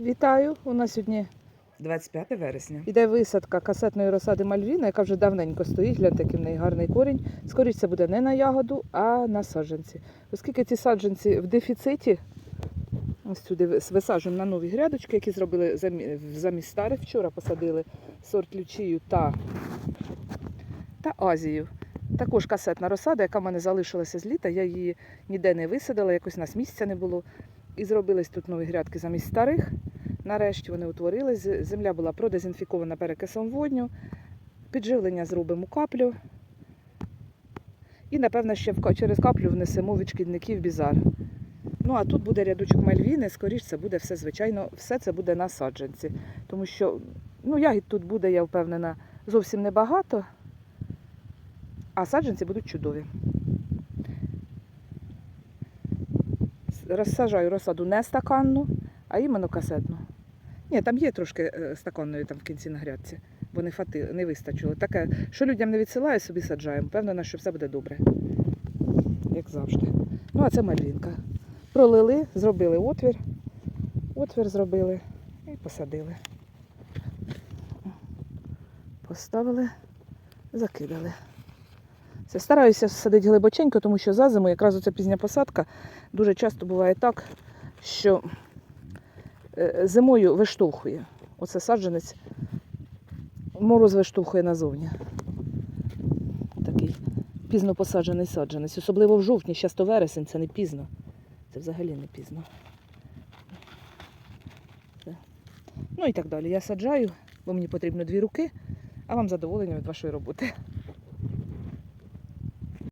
Вітаю! У нас сьогодні 25 вересня. йде висадка касетної розсади Мальвіна, яка вже давненько стоїть, гляньте, який в неї гарний корінь. Скоріше це буде не на ягоду, а на саджанці. Оскільки ці саджанці в дефіциті, ось сюди висаджуємо на нові грядочки, які зробили замість старих. Вчора посадили сорт лючію та, та Азію. Також касетна розсада, яка в мене залишилася з літа. Я її ніде не висадила, якось у нас місця не було. І зробились тут нові грядки замість старих. Нарешті вони утворились. Земля була продезінфікована перекисом водню. Підживлення зробимо каплю. І, напевно, ще через каплю внесемо від шкідників бізар. Ну, а тут буде рядочок мальвіни, скоріш це буде все, звичайно, все це буде на саджанці. Тому що ну, ягід тут буде, я впевнена, зовсім небагато, а саджанці будуть чудові. Розсаджаю розсаду не стаканну, а іменно касетну. Ні, там є трошки е, стаканної там в кінці на грядці, бо не, фати, не вистачило. Таке, що людям не відсилаю, собі саджаємо. Впевнена, що все буде добре. Як завжди. Ну, а це мальвінка. Пролили, зробили отвір. Отвір зробили і посадили. Поставили, закидали. Це стараюся садити глибоченько, тому що за зиму, якраз оця пізня посадка, дуже часто буває так, що е, зимою виштовхує. Оце саджанець мороз виштовхує назовні. Такий пізно посаджений саджанець. Особливо в жовтні, зараз то вересень, це не пізно. Це взагалі не пізно. Ну і так далі. Я саджаю, бо мені потрібно дві руки, а вам задоволення від вашої роботи.